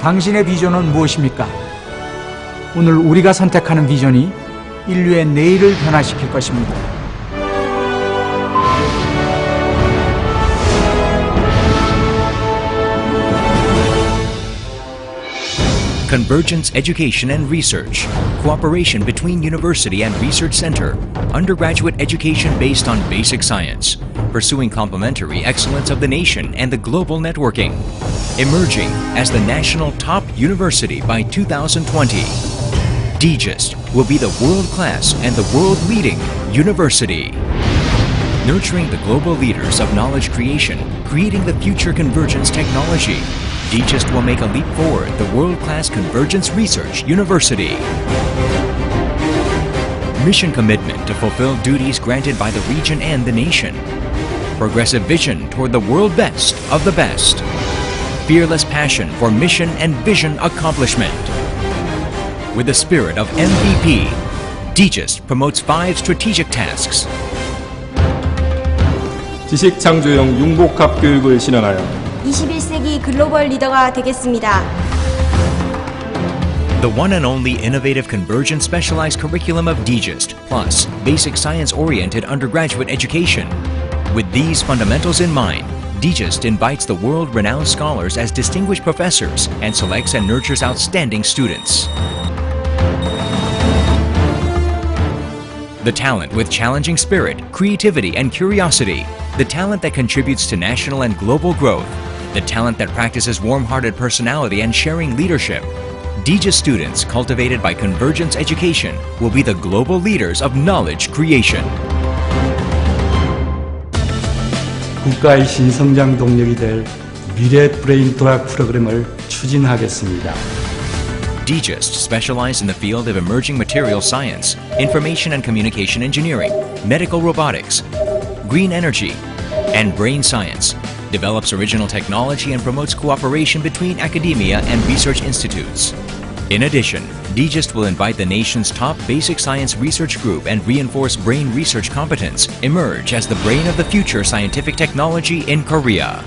당신의 비전은 무엇입니까? 오늘 우리가 선택하는 비전이 인류의 내일을 변화시킬 것입니다. Convergence Education and Research, cooperation between university and research center, undergraduate education based on basic science, pursuing complementary excellence of the nation and the global networking, emerging as the national top university by 2020. DGIST will be the world-class and the world-leading university. Nurturing the global leaders of knowledge creation, creating the future convergence technology, DGIST will make a leap forward the world-class convergence research university. Mission commitment to fulfill duties granted by the region and the nation. Progressive vision toward the world best of the best. Fearless passion for mission and vision accomplishment. With the spirit of MVP, DGIST promotes five strategic tasks 지식 창조형 융복합 교육을 실현하여 21세기 글로벌 리더가 되겠습니다. The one and only innovative convergent specialized curriculum of DGIST, plus basic science oriented undergraduate education. With these fundamentals in mind, DGIST invites the world renowned scholars as distinguished professors and selects and nurtures outstanding students. The talent with challenging spirit, creativity, and curiosity. The talent that contributes to national and global growth. The talent that practices warm hearted personality and sharing leadership. DGIS students cultivated by Convergence Education will be the global leaders of knowledge creation. 국가의 신성장 동력이 될 미래 브레인 도약 프로그램을 추진하겠습니다. DGIST specialized in the field of emerging material science, information and communication engineering, medical robotics, green energy, and brain science. Develops original technology and promotes cooperation between academia and research institutes. In addition, DGIST will invite the nation's top basic science research group and reinforce brain research competence emerge as the brain of the future scientific technology in Korea.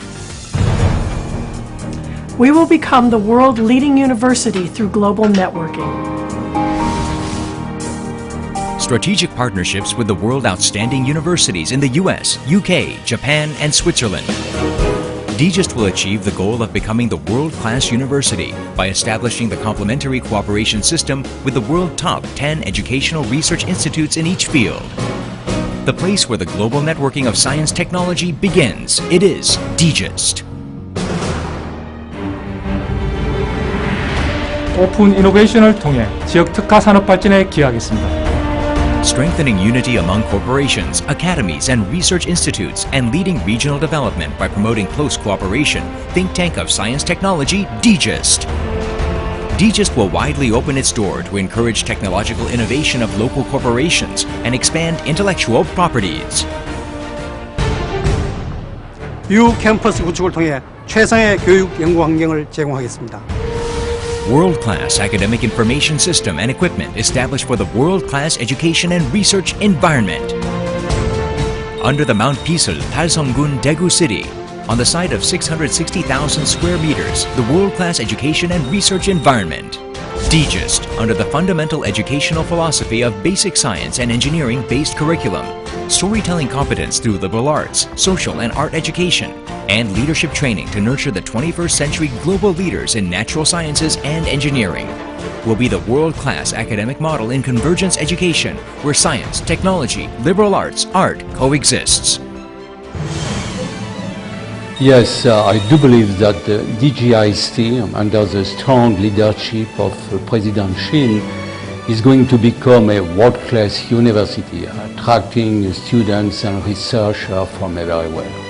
We will become the world leading university through global networking Strategic partnerships with the world outstanding universities in the US, UK, Japan, and Switzerland. DGIST will achieve the goal of becoming the world class university by establishing the complementary cooperation system with the world top 10 educational research institutes in each field. The place where the global networking of science technology begins. It is DGIST. 오픈 이노베이션을 통해 지역 특화 산업 발전에 기여하겠습니다. strengthening unity among corporations, academies, and research institutes, and leading regional development by promoting close cooperation. Think tank of science technology, DGIST. DGIST will widely open its door to encourage technological innovation of local corporations and expand intellectual properties. 유 캠퍼스 구축을 통해 최상의 교육 연구 환경을 제공하겠습니다. World class academic information system and equipment established for the world class education and research environment. Under the Mount Pisal, Palsonggun, Daegu City, on the site of 660,000 square meters, the world class education and research environment. DGIST, under the fundamental educational philosophy of basic science and engineering based curriculum, storytelling competence through liberal arts, social and art education, and leadership training to nurture the 21st century global leaders in natural sciences and engineering. Will be the world class academic model in convergence education where science, technology, liberal arts, art coexists. Yes, uh, I do believe that the DGIST, under the strong leadership of uh, President Shin, is going to become a world-class university, attracting students and researchers from everywhere.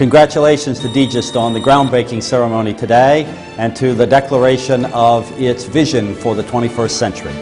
Congratulations to DGIST on the groundbreaking ceremony today and to the declaration of its vision for the 21st century.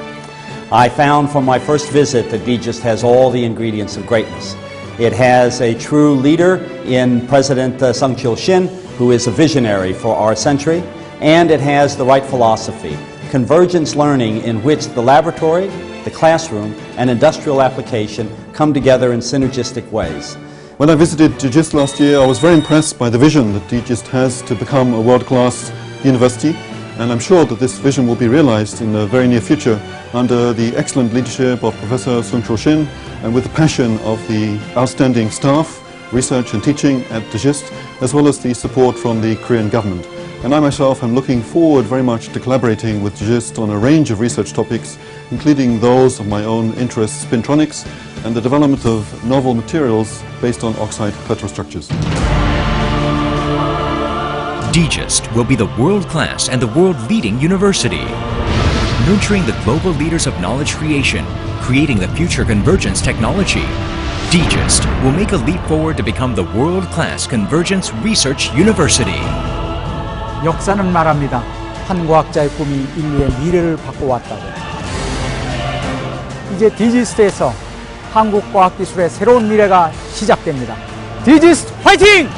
I found from my first visit that DGIST has all the ingredients of greatness. It has a true leader in President uh, Sung Chil Shin, who is a visionary for our century, and it has the right philosophy convergence learning in which the laboratory, the classroom, and industrial application come together in synergistic ways. When I visited DGIST last year, I was very impressed by the vision that DGIST has to become a world-class university. And I'm sure that this vision will be realized in the very near future under the excellent leadership of Professor Sung Cho Shin and with the passion of the outstanding staff, research and teaching at DGIST, as well as the support from the Korean government. And I myself am looking forward very much to collaborating with DGIST on a range of research topics, including those of my own interests, spintronics, and the development of novel materials based on oxide petrostructures. DGIST will be the world-class and the world-leading university, nurturing the global leaders of knowledge creation, creating the future convergence technology. DGIST will make a leap forward to become the world-class convergence research university. 역사는 말합니다. 한 과학자의 꿈이 인류의 미래를 바꿔왔다고. 이제 디지스트에서 한국 과학기술의 새로운 미래가 시작됩니다. 디지스트 화이팅!